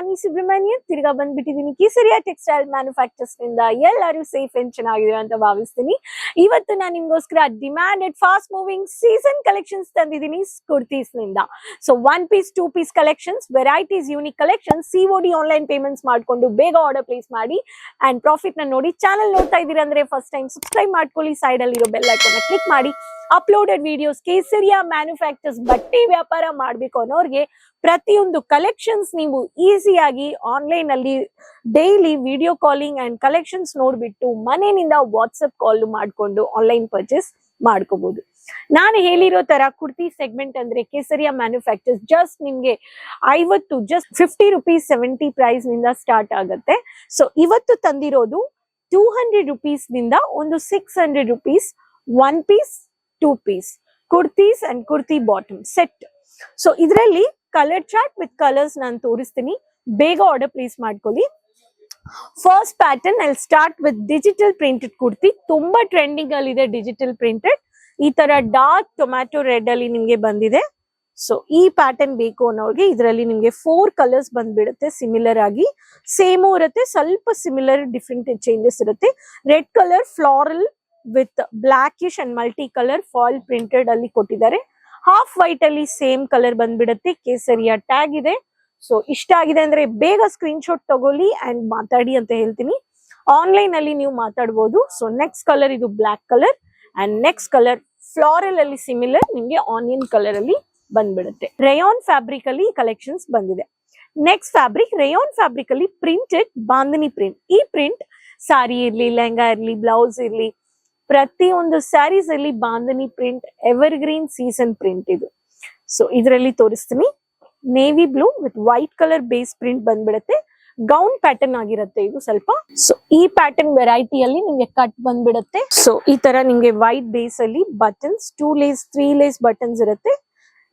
ನಾನು ಈ ಸುಬ್ರಹ್ಮಣ್ಯನ್ ತಿರ್ಗಾ ಬಂದ್ಬಿಟ್ಟಿದ್ದೀನಿ. ಕೇಸರಿಯಾ ಟೆಕ್ಸ್ಟೈಲ್ ಮ್ಯಾನುಫ್ಯಾಕ್ಚರ್ಸ್ನಿಂದ ಎಲ್ಲರೂ ಸೇಫ್ ಅಂಡ್ ಚೆನ್ನಾಗಿದೆ ಅಂತ ಭಾವಿಸ್ತೀನಿ. ಇವತ್ತು ನಾನು ನಿಮ್ಗೋಸ್ಕರ demanded fast moving season collections ತಂದಿದ್ದೀನಿ ಕುರ್ತೀಸ್ನಿಂದ so one piece two piece collections varieties unique collections COD online payments ಮಾಡ್ಕೊಂಡು ಬೇಗ ಆರ್ಡರ್ ಪ್ಲೇಸ್ ಮಾಡಿ ಅಂಡ್ ಪ್ರಾಫಿಟ್ನ ನೋಡಿ ಚಾನಲ್ ನೋಡ್ತಾ ಇದ್ದೀರಾ ಅಂದ್ರೆ ಫಸ್ಟ್ ಟೈಮ್ ಸಬ್ಸ್ಕ್ರೈಬ್ ಮಾಡ್ಕೊಳ್ಳಿ ಸೈಡ್ ಅಲ್ಲಿರೋ ಬೆಲ್ ಐಕಾನ್ ಕ್ಲಿಕ್ ಮಾಡಿ. ಅಪ್ಲೋಡೆಡ್ ವಿಡಿಯೋಸ್ ಕೇಸರಿಯಾ ಮ್ಯಾನುಫ್ಯಾಕ್ಚರ್ಸ್ ಬಟ್ಟೆ ವ್ಯಾಪಾರ ಮಾಡಬೇಕು ಅನ್ನೋರಿಗೆ ಪ್ರತಿಯೊಂದು ಕಲೆಕ್ಷನ್ಸ್ ನೀವು ಈಸಿಯಾಗಿ ಆನ್ಲೈನ್ ಅಲ್ಲಿ daily video calling and collections ನೋಡ್ಬಿಟ್ಟು ಮನೆಯಿಂದ ವಾಟ್ಸಪ್ ಕಾಲ್ ಮಾಡ್ಕೊಂಡು ಆನ್ಲೈನ್ ಪರ್ಚೇಸ್ ಮಾಡ್ಕೋಬಹುದು ನಾನು ಹೇಳಿರೋ ತರ ಕುರ್ತಿ ಸೆಗ್ಮೆಂಟ್ ಅಂದ್ರೆ ಕೇಸರಿಯಾ ಮ್ಯಾನುಫ್ಯಾಕ್ಚರ್ಸ್ ಜಸ್ಟ್ ನಿಮ್ಗೆ ಐವತ್ತು ಜಸ್ಟ್ ಫಿಫ್ಟಿ ರುಪೀಸ್ ಸೆವೆಂಟಿ ಪ್ರೈಸ್ನಿಂದ ಸ್ಟಾರ್ಟ್ ಆಗುತ್ತೆ. ಸೊ ಇವತ್ತು ತಂದಿರೋದು ಟೂ ಹಂಡ್ರೆಡ್ ರುಪೀಸ್ನಿಂದ ಒಂದು six hundred rupees one piece two piece kurtis and kurti bottom set so ಇದರಲ್ಲಿ ಕಲರ್ ಚಾರ್ಟ್ ವಿತ್ ಕಲರ್ಸ್ ನಾನು ತೋರಿಸ್ತೀನಿ. ಬೇಗ ಆರ್ಡರ್ ಪ್ಲೇಸ್ ಮಾಡ್ಕೊಳ್ಳಿ. First pattern I start with digital printed kurti ತುಂಬಾ ಟ್ರೆಂಡಿಂಗ್ ಅಲ್ಲಿ ಇದೆ ಡಿಜಿಟಲ್ ಪ್ರಿಂಟೆಡ್ ಈ ತರ ಡಾರ್ಕ್ ಟೊಮ್ಯಾಟೊ ರೆಡ್ ಅಲ್ಲಿ ನಿಮ್ಗೆ ಬಂದಿದೆ. ಸೊ ಈ ಪ್ಯಾಟರ್ನ್ ಬೇಕು ಅನ್ನೋರಿಗೆ ಇದರಲ್ಲಿ ನಿಮ್ಗೆ ಫೋರ್ ಕಲರ್ಸ್ ಬಂದ್ಬಿಡುತ್ತೆ ಸಿಮಿಲರ್ ಆಗಿ. ಸೇಮು ಇರುತ್ತೆ, ಸ್ವಲ್ಪ ಸಿಮಿಲರ್ ಡಿಫ್ರೆಂಟ್ ಚೇಂಜಸ್ ಇರುತ್ತೆ. Red colour floral with blackish and multi colour foil printed ಅಲ್ಲಿ ಕೊಟ್ಟಿದ್ದಾರೆ. ಹಾಫ್ ವೈಟ್ ಅಲ್ಲಿ ಸೇಮ್ ಕಲರ್ ಬಂದ್ಬಿಡುತ್ತೆ, ಕೇಸರಿಯ ಟ್ಯಾಗ್ ಇದೆ. ಸೊ ಇಷ್ಟ ಆಗಿದೆ ಅಂದ್ರೆ ಬೇಗ ಸ್ಕ್ರೀನ್ ಶಾಟ್ ತಗೊಳ್ಳಿ ಅಂಡ್ ಮಾತಾಡಿ ಅಂತ ಹೇಳ್ತೀನಿ. ಆನ್ಲೈನ್ ಅಲ್ಲಿ ನೀವು ಮಾತಾಡ್ಬೋದು. ಸೊ ನೆಕ್ಸ್ಟ್ ಕಲರ್ ಇದು black colour and next colour floral ಅಲ್ಲಿ ಸಿಮಿಲರ್ ನಿಮ್ಗೆ ಆನಿಯನ್ ಕಲರ್ ಅಲ್ಲಿ ಬಂದ್ಬಿಡುತ್ತೆ. ರೇಯಾನ್ ಫ್ಯಾಬ್ರಿಕ್ ಅಲ್ಲಿ ಕಲೆಕ್ಷನ್ಸ್ ಬಂದಿದೆ. ನೆಕ್ಸ್ಟ್ ಫ್ಯಾಬ್ರಿಕ್ ರೇಯಾನ್ ಫ್ಯಾಬ್ರಿಕ್ ಅಲ್ಲಿ ಪ್ರಿಂಟೆಡ್ ಬಾಂಧನಿ ಪ್ರಿಂಟ್ ಈ ಪ್ರಿಂಟ್ ಸಾರಿ ಇರ್ಲಿ, ಲೆಹಂಗಾ ಇರ್ಲಿ ಬ್ಲೌಸ್ ಇರ್ಲಿ ಪ್ರತಿಯೊಂದು ಸ್ಯಾರೀಸ್ ಅಲ್ಲಿ bandhani print evergreen season print ಇದು. ಸೊ ಇದರಲ್ಲಿ ತೋರಿಸ್ತೀನಿ. Navy blue with white colour base print ಬಂದ್ಬಿಡುತ್ತೆ. ಗೌನ್ ಪ್ಯಾಟರ್ನ್ ಆಗಿರುತ್ತೆ ಇದು ಸ್ವಲ್ಪ. ಸೊ ಈ ಪ್ಯಾಟರ್ನ್ ವೆರೈಟಿ ಅಲ್ಲಿ ನಿಮ್ಗೆ ಕಟ್ ಬಂದ್ಬಿಡುತ್ತೆ. ಸೊ ಈ ತರ ನಿಮ್ಗೆ ವೈಟ್ ಬೇಸ್ ಅಲ್ಲಿ buttons two lace three lace buttons ಇರುತ್ತೆ.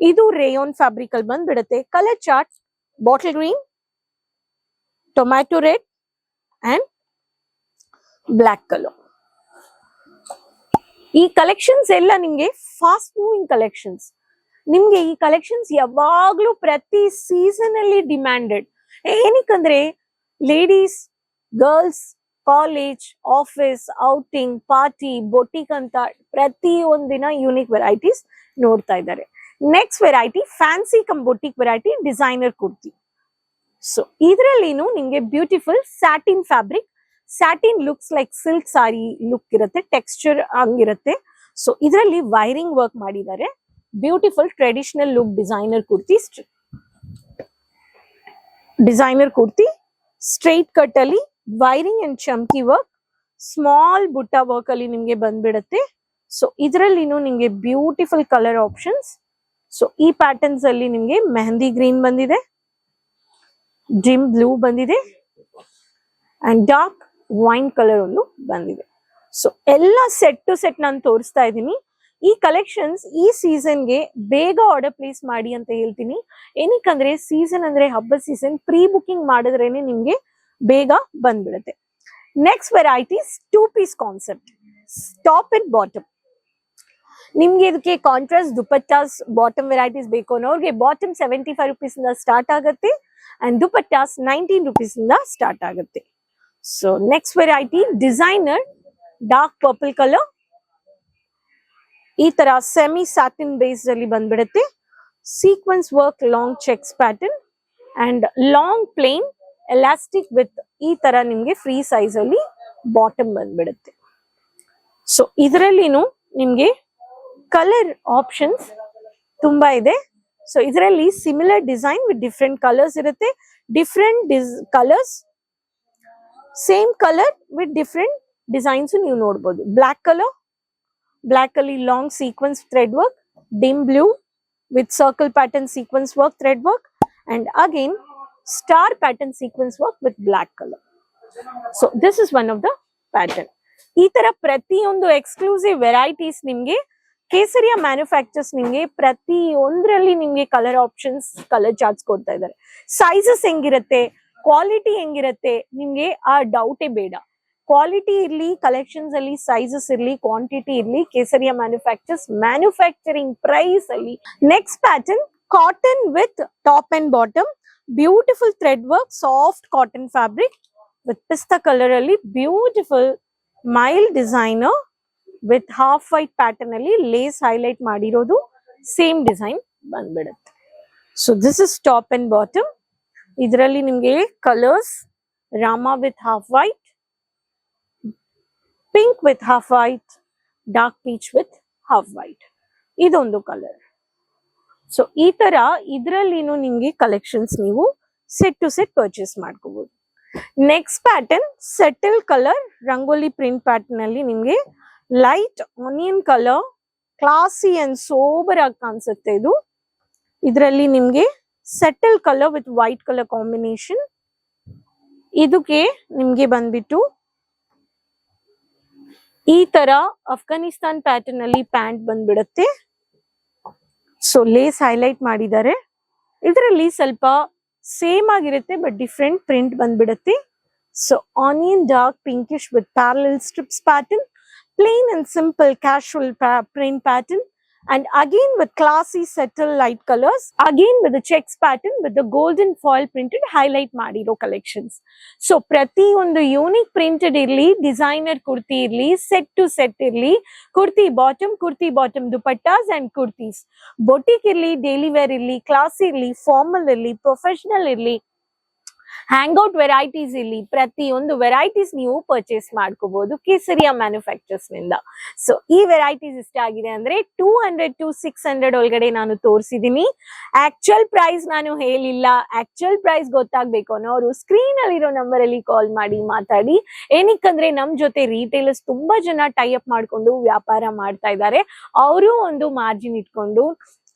ಇದು ರೇಯೋನ್ ಫ್ಯಾಬ್ರಿಕ್ ಅಲ್ಲಿ ಬಂದ್ಬಿಡುತ್ತೆ. Colour chart bottle green tomato red and black colour ಈ ಕಲೆಕ್ಷನ್ಸ್ ಎಲ್ಲ ನಿಮ್ಗೆ ಫಾಸ್ಟ್ ಮೂವಿಂಗ್ ಕಲೆಕ್ಷನ್ಸ್ ನಿಮ್ಗೆ ಈ ಕಲೆಕ್ಷನ್ಸ್ ಯಾವಾಗ್ಲೂ ಪ್ರತಿ ಸೀಸನ್ ಅಲ್ಲಿ demanded ಏನಕ್ಕಂದ್ರೆ ladies girls college office outing party boutique ಅಂತ ಪ್ರತಿ ಒಂದಿನ ಯೂನಿಕ್ ವೆರೈಟೀಸ್ ನೋಡ್ತಾ ಇದ್ದಾರೆ. Next variety fancy cum boutique variety designer kurti so ಇದರಲ್ಲಿನೂ ನಿಮಗೆ beautiful satin fabric satin looks like silk sari look ಇರುತ್ತೆ ಟೆಕ್ಸ್ಚರ್ ಹಂಗಿರುತ್ತೆ. ಸೊ ಇದರಲ್ಲಿ ವೈರಿಂಗ್ ವರ್ಕ್ ಮಾಡಿದ್ದಾರೆ. Beautiful traditional look designer kurti designer kurti straight cut ಅಲ್ಲಿ wiring and chamki work small butta work ಅಲ್ಲಿ ನಿಮ್ಗೆ ಬಂದ್ಬಿಡುತ್ತೆ. So ಇದರಲ್ಲಿನೂ ನಿಮ್ಗೆ ಬ್ಯೂಟಿಫುಲ್ ಕಲರ್ ಆಪ್ಷನ್ಸ್ ಸೊ ಈ ಪ್ಯಾಟರ್ನ್ಸ್ ಅಲ್ಲಿ ನಿಮಗೆ ಮೆಹಂದಿ ಗ್ರೀನ್ ಬಂದಿದೆ ಜಿಮ್ ಬ್ಲೂ ಬಂದಿದೆ ಅಂಡ್ ಡಾರ್ಕ್ ವೈನ್ ಕಲರ್ ಒಂದು ಬಂದಿದೆ. ಸೊ ಎಲ್ಲ ಸೆಟ್ ಟು ಸೆಟ್ ನಾನು ತೋರಿಸ್ತಾ ಇದ್ದೀನಿ. ಈ ಕಲೆಕ್ಷನ್ಸ್ ಈ ಸೀಸನ್ಗೆ ಬೇಗ ಆರ್ಡರ್ ಪ್ಲೇಸ್ ಮಾಡಿ ಅಂತ ಹೇಳ್ತೀನಿ. ಏನಕ್ಕಂದ್ರೆ ಸೀಸನ್ ಅಂದ್ರೆ ಹಬ್ಬ ಸೀಸನ್ ಪ್ರೀ ಬುಕಿಂಗ್ ಮಾಡಿದ್ರೇನೆ ನಿಮ್ಗೆ ಬೇಗ ಬಂದ್ಬಿಡುತ್ತೆ. Next varieties two piece concept top and bottom ನಿಮ್ಗೆ ಇದಕ್ಕೆ ಕಾಂಟ್ರಾಸ್ಟ್ ದುಪಟ್ಟಾಸ್ ಬಾಟಮ್ ವೆರೈಟೀಸ್ ಬೇಕು ಅನ್ನೋರ್ಗೆ ಬಾಟಮ್ ಸೆವೆಂಟಿ ಫೈವ್ ರುಪೀಸ್ ಇಂದ ಸ್ಟಾರ್ಟ್ ಆಗುತ್ತೆ ಅಂಡ್ ದುಪಟ್ಟಾಸ್ ನೈನ್ಟೀನ್ ರುಪೀಸ್ ಇಂದ ಸ್ಟಾರ್ಟ್ ಆಗುತ್ತೆ. So next variety designer dark purple colour ಈ ತರ ಸೆಮಿ ಸ್ಯಾಟಿನ್ ಬೇಸ್ ಅಲ್ಲಿ ಬಂದ್ಬಿಡುತ್ತೆ. Sequence work long checks pattern and long plain elastic with ಈ ತರ ನಿಮ್ಗೆ ಫ್ರೀ ಸೈಜ್ ಅಲ್ಲಿ ಬಾಟಮ್ ಬಂದ್ಬಿಡುತ್ತೆ. ಸೊ ಇದರಲ್ಲಿನು ನಿಮ್ಗೆ ಕಲರ್ ಆಪ್ಷನ್ಸ್ ತುಂಬಾ ಇದೆ. ಸೊ ಇದರಲ್ಲಿ similar design with different colours ಇರುತ್ತೆ. Different dish colours same colour with different designs ನೀವು ನೋಡ್ಬೋದು ಬ್ಲಾಕ್ ಕಲರ್ ಬ್ಲಾಕ್ ಅಲ್ಲಿ long sequence thread work dim blue with circle pattern sequence work thread work and again star pattern sequence work with black colour so this is one of the pattern ಈ ತರ ಪ್ರತಿಯೊಂದು exclusive varieties ನಿಮ್ಗೆ ಕೇಸರಿಯ manufacturers ನಿಮ್ಗೆ ಪ್ರತಿ ಒಂದ್ರಲ್ಲಿ ನಿಮ್ಗೆ colour options colour charts ಕೊಡ್ತಾ ಇದ್ದಾರೆ ಸೈಜಸ್ ಹೆಂಗಿರುತ್ತೆ ಕ್ವಾಲಿಟಿ ಹೆಂಗಿರತ್ತೆ? ನಿಮ್ಗೆ ಆ ಡೌಟೇ ಬೇಡ. ಕ್ವಾಲಿಟಿ ಇರ್ಲಿ ಕಲೆಕ್ಷನ್ಸ್ ಅಲ್ಲಿ ಸೈಜಸ್ ಇರ್ಲಿ ಕ್ವಾಂಟಿಟಿ ಇರ್ಲಿ, ಕೇಸರಿಯ ಮ್ಯಾನುಫ್ಯಾಕ್ಚರ್ಸ್ ಮ್ಯಾನುಫ್ಯಾಕ್ಚರಿಂಗ್ ಪ್ರೈಸ್ ಅಲ್ಲಿ. Next pattern cotton with top and bottom beautiful thread work soft cotton fabric with pista colour ಅಲ್ಲಿ. Beautiful mile designer with half white pattern ಅಲ್ಲಿ ಲೇಸ್ ಹೈಲೈಟ್ ಮಾಡಿರೋದು. Same design ಬಂದ್ಬಿಡುತ್ತೆ. So this is top and bottom ಇದರಲ್ಲಿ ನಿಮಗೆ colours rama with half white pink with half white dark peach with half white ಇದೊಂದು colour so ಈ ತರ ಇದರಲ್ಲಿನೂ ನಿಮ್ಗೆ ಕಲೆಕ್ಷನ್ಸ್ ನೀವು ಸೆಟ್ ಟು ಸೆಟ್ ಪರ್ಚೇಸ್ ಮಾಡ್ಕೋಬಹುದು next pattern subtle colour rangoli print pattern ಅಲ್ಲಿ ನಿಮ್ಗೆ light onion colour classy and sober ಆಗಿ ಕಾಣಿಸುತ್ತೆ ಇದು. ಇದರಲ್ಲಿ ನಿಮ್ಗೆ subtle colour with white colour combination ಇದಕ್ಕೆ ನಿಮ್ಗೆ ಬಂದ್ಬಿಟ್ಟು ಈ ತರ ಅಫ್ಘಾನಿಸ್ತಾನ್ ಪ್ಯಾಟರ್ನ್ ಅಲ್ಲಿ ಪ್ಯಾಂಟ್ ಬಂದ್ಬಿಡುತ್ತೆ. ಸೊ ಲೇಸ್ ಹೈಲೈಟ್ ಮಾಡಿದ್ದಾರೆ. ಇದರಲ್ಲಿ ಸ್ವಲ್ಪ ಸೇಮ್ ಆಗಿರುತ್ತೆ ಬಟ್ ಡಿಫ್ರೆಂಟ್ ಪ್ರಿಂಟ್ ಬಂದ್ಬಿಡುತ್ತೆ. So onion dark pinkish with parallel stripes pattern plain and simple casual print pattern. And again with classy subtle light colors, again with the checks pattern with the golden foil printed highlight ಮಾಡಿರೋ collections so ಪ್ರತಿ ಒಂದು unique printed ಇರ್ಲಿ designer kurti ಇರ್ಲಿ set to set ಇರ್ಲಿ kurti bottom kurti bottom dupattas and kurtis boutique ಇರ್ಲಿ daily wear ಇರ್ಲಿ class ಇರ್ಲಿ formal ಇರ್ಲಿ ಪ್ರೊಫೆಷನಲ್ ಇರ್ಲಿ ಹ್ಯಾಂಗ್ಔಟ್ ವೆರೈಟೀಸ್ ಇಲ್ಲಿ ಪ್ರತಿಯೊಂದು ವೆರೈಟೀಸ್ ನೀವು ಪರ್ಚೇಸ್ ಮಾಡ್ಕೋಬಹುದು ಕೇಸರಿಯಾ ಮ್ಯಾನುಫ್ಯಾಕ್ಚರ್ಸ್ನಿಂದ. ಸೊ ಈ ವೆರೈಟೀಸ್ ಇಷ್ಟ ಆಗಿದೆ ಅಂದ್ರೆ two hundred to six hundred ಒಳಗಡೆ ನಾನು ತೋರಿಸಿದೀನಿ. ಆಕ್ಚುಯಲ್ ಪ್ರೈಸ್ ನಾನು ಹೇಳಿಲ್ಲ. ಆಕ್ಚುಯಲ್ ಪ್ರೈಸ್ ಗೊತ್ತಾಗ್ಬೇಕು ಅನ್ನೋರು ಸ್ಕ್ರೀನ್ ಅಲ್ಲಿರೋ ನಂಬರ್ ಅಲ್ಲಿ ಕಾಲ್ ಮಾಡಿ ಮಾತಾಡಿ. ಏನಕ್ಕಂದ್ರೆ ನಮ್ ಜೊತೆ ರೀಟೇಲರ್ಸ್ ತುಂಬಾ ಜನ ಟೈ ಅಪ್ ಮಾಡ್ಕೊಂಡು ವ್ಯಾಪಾರ ಮಾಡ್ತಾ ಇದ್ದಾರೆ. ಅವರು ಒಂದು ಮಾರ್ಜಿನ್ ಇಟ್ಕೊಂಡು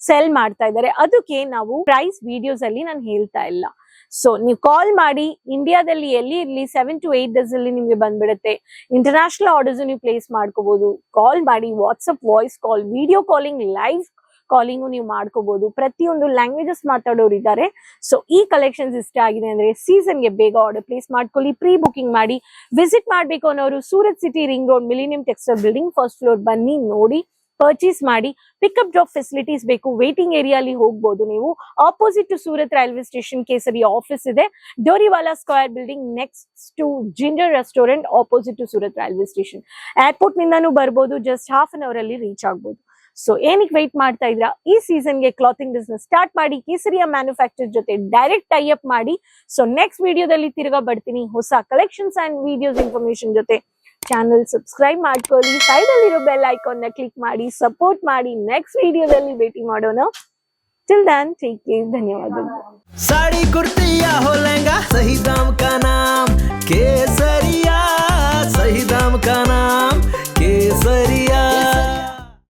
ಸೆಲ್ ಮಾಡ್ತಾ ಇದ್ದಾರೆ. ಅದಕ್ಕೆ ನಾವು ಪ್ರೈಸ್ ವಿಡಿಯೋಸ್ ಅಲ್ಲಿ ನಾನು ಹೇಳ್ತಾ ಇಲ್ಲ. ಸೊ ನೀವು ಕಾಲ್ ಮಾಡಿ ಇಂಡಿಯಾದಲ್ಲಿ ಎಲ್ಲಿ ಇರ್ಲಿ ಸೆವೆನ್ ಟು ಏಟ್ ಡೇಸ್ ಅಲ್ಲಿ ನಿಮ್ಗೆ ಬಂದ್ಬಿಡುತ್ತೆ. ಇಂಟರ್ನ್ಯಾಷನಲ್ ಆರ್ಡರ್ಸ್ ನೀವು ಪ್ಲೇಸ್ ಮಾಡ್ಕೋಬಹುದು ಕಾಲ್ ಮಾಡಿ WhatsApp voice call video calling live calling ನೀವು ಮಾಡ್ಕೋಬಹುದು ಪ್ರತಿಯೊಂದು ಲ್ಯಾಂಗ್ವೇಜಸ್ ಮಾತಾಡೋರು ಇದ್ದಾರೆ. ಸೊ ಈ ಕಲೆಕ್ಷನ್ಸ್ ಇಷ್ಟ ಆಗಿದೆ ಅಂದ್ರೆ ಸೀಸನ್ಗೆ ಬೇಗ ಆರ್ಡರ್ ಪ್ಲೇಸ್ ಮಾಡ್ಕೊಳ್ಳಿ ಪ್ರೀ ಬುಕಿಂಗ್ ಮಾಡಿ. ವಿಸಿಟ್ ಮಾಡ್ಬೇಕು ಅನ್ನೋರು Surat city ring road millennium textile building first floor ಬನ್ನಿ, ನೋಡಿ. ಪರ್ಚೇಸ್ ಮಾಡಿ ಪಿಕಪ್ ಡ್ರಾಪ್ ಫೆಸಿಲಿಟೀಸ್ ಬೇಕು. ವೇಟಿಂಗ್ ಏರಿಯಾಲಿ ಹೋಗ್ಬೋದು ನೀವು. Opposite to Surat railway station Kesari office ಇದೆ. Doriwala square building next to ಜಿಂಡರ್ restaurant opposite to Surat railway station airport ನಿಂದಾನು ಬರ್ಬೋದು. Just half an hour ಅಲ್ಲಿ ರೀಚ್ ಆಗ್ಬೋದು. ಸೊ ಏನಕ್ಕೆ ವೆಯ್ಟ್ ಮಾಡ್ತಾ ಇದ್ರ ಈ ಸೀಸನ್ಗೆ ಕ್ಲಾತಿಂಗ್ ಬಿಸ್ನೆಸ್ ಸ್ಟಾರ್ಟ್ ಮಾಡಿ ಕೇಸರಿಯ ಮ್ಯಾನುಫ್ಯಾಕ್ಚರ್ ಜೊತೆ ಡೈರೆಕ್ಟ್ ಟೈ ಅಪ್ ಮಾಡಿ. ಸೊ ನೆಕ್ಸ್ಟ್ ವಿಡಿಯೋದಲ್ಲಿ ತಿರ್ಗಾ ಬರ್ತೀನಿ. ಹೊಸ ಕಲೆಕ್ಷನ್ಸ್ ಅಂಡ್ ವಿಡಿಯೋಸ್ ಇನ್ಫಾರ್ಮೇಶನ್ ಜೊತೆ. Channel subscribe सैडलो bell icon click support next video भेटी माड़ो चल दान ठीक है धन्यवाद साड़ी कुर्तिया हो लहंगा सही दाम का नाम केसरिया सही दाम का नाम